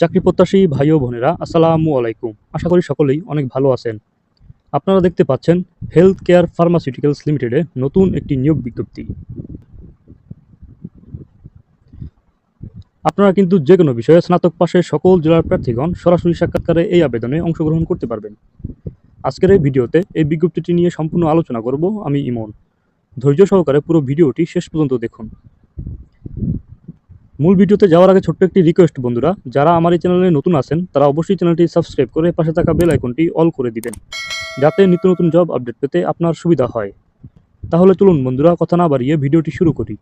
চাকরি প্রত্যাশী ভাই ও বোনেরা, আসসালামু আলাইকুম। আশা করি সকলেই অনেক ভালো আছেন। আপনারা দেখতে পাচ্ছেন হেলথ কেয়ার ফার্মাসিউটিক্যালস লিমিটেডে নতুন একটি নিয়োগ বিজ্ঞপ্তি। আপনারা কিন্তু যে কোনো বিষয়ে স্নাতক পাশের সকল জেলার প্রার্থীগণ সরাসরি সাক্ষাৎকারে এই আবেদনে অংশগ্রহণ করতে পারবেন। আজকের এই ভিডিওতে এই বিজ্ঞপ্তিটি নিয়ে সম্পূর্ণ আলোচনা করব আমি ইমন। ধৈর্য সহকারে পুরো ভিডিওটি শেষ পর্যন্ত দেখুন। মূল ভিডিওতে যাওয়ার আগে ছোট্ট একটি রিকোয়েস্ট বন্ধুরা, যারা আমার এই চ্যানেলে নতুন আছেন, তারা অবশ্যই চ্যানেলটি সাবস্ক্রাইব করে পাশে থাকা বেল আইকনটি অল করে দিবেন, যাতে নিত্য নতুন জব আপডেট পেতে আপনার সুবিধা হয়। তাহলে চলুন বন্ধুরা, কথা না বাড়িয়ে ভিডিওটি শুরু করি।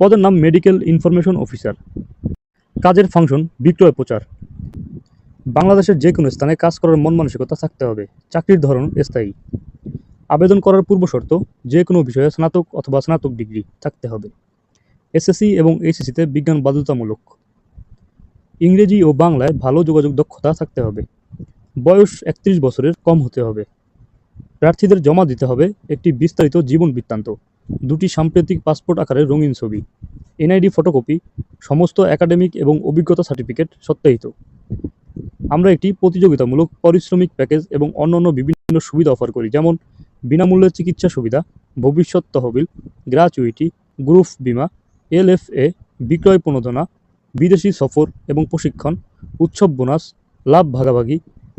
পদের নাম মেডিকেল ইনফরমেশন অফিসার কাজের ফাংশন বিক্রয় প্রচার। বাংলাদেশের যে কোনো স্থানে কাজ করার মন মানসিকতা থাকতে হবে, চাকরির ধরন স্থায়ী। আবেদন করার পূর্ব শর্ত যে কোনো বিষয়ে স্নাতক অথবা স্নাতক ডিগ্রি থাকতে হবে। এসএসসি এবং এইচএসসিতে বিজ্ঞান বাধ্যতামূলক। ইংরেজি ও বাংলায় ভালো যোগাযোগ দক্ষতা থাকতে হবে। বয়স একত্রিশ বছরের কম হতে হবে। প্রার্থীদের জমা দিতে হবে একটি বিস্তারিত জীবন বৃত্তান্ত, দুটি সাম্প্রতিক পাসপোর্ট আকারের রঙিন ছবি, এনআইডি ফটোকপি, সমস্ত একাডেমিক এবং অভিজ্ঞতা সার্টিফিকেট সত্যায়িত। আমরা একটি প্রতিযোগিতামূলক পারিশ্রমিক প্যাকেজ এবং অন্যান্য বিভিন্ন সুবিধা অফার করি, যেমন বিনামূল্যে চিকিৎসা সুবিধা, ভবিষ্যৎ তহবিল, গ্রাচুইটি, গ্রুপ বিমা এলএফএ বিক্রয় প্রণোদনা, বিদেশি সফর এবং প্রশিক্ষণ, উৎসব বোনাস, লাভ ভাগাভাগি,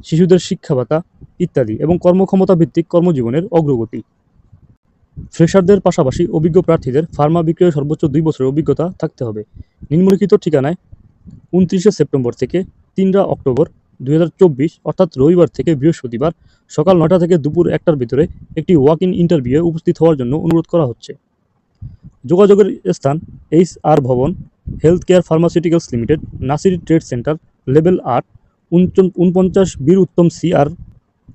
শিশুদের শিক্ষা ভাতা ইত্যাদি এবং কর্মক্ষমতা ভিত্তিক কর্মজীবনের অগ্রগতি। ফ্রেশারদের পাশাপাশি অভিজ্ঞ প্রার্থীদের ফার্মা বিক্রয়ে সর্বোচ্চ দুই বছরের অভিজ্ঞতা থাকতে হবে। নিম্নলিখিত ঠিকানায় উনত্রিশে সেপ্টেম্বর থেকে তিনরা অক্টোবর দুই হাজার চব্বিশ, অর্থাৎ রবিবার থেকে বৃহস্পতিবার সকাল নটা থেকে দুপুর একটার ভিতরে একটি ওয়াক ইন ইন্টারভিউয়ে উপস্থিত হওয়ার জন্য অনুরোধ করা হচ্ছে। যোগাযোগের স্থান এইচ আর ভবন health care pharmaceuticals limited, Nasir trade centre, level আট উনপঞ্চাশ বীর উত্তম সি আর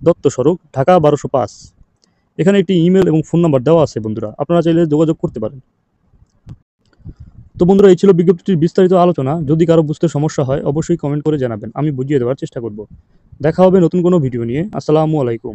দত্ত সড়ক, ঢাকা বারোশো পাঁচ। এখানে একটি ইমেল এবং ফোন নাম্বার দেওয়া আছে বন্ধুরা, আপনারা চাইলে যোগাযোগ করতে পারেন। তো বন্ধুরা, এই ছিল বিজ্ঞপ্তিটির বিস্তারিত আলোচনা। যদি কারও বুঝতে সমস্যা হয়, অবশ্যই কমেন্ট করে জানাবেন, আমি বুঝিয়ে দেওয়ার চেষ্টা করব। দেখা হবে নতুন কোনো ভিডিও নিয়ে। আসসালামু আলাইকুম।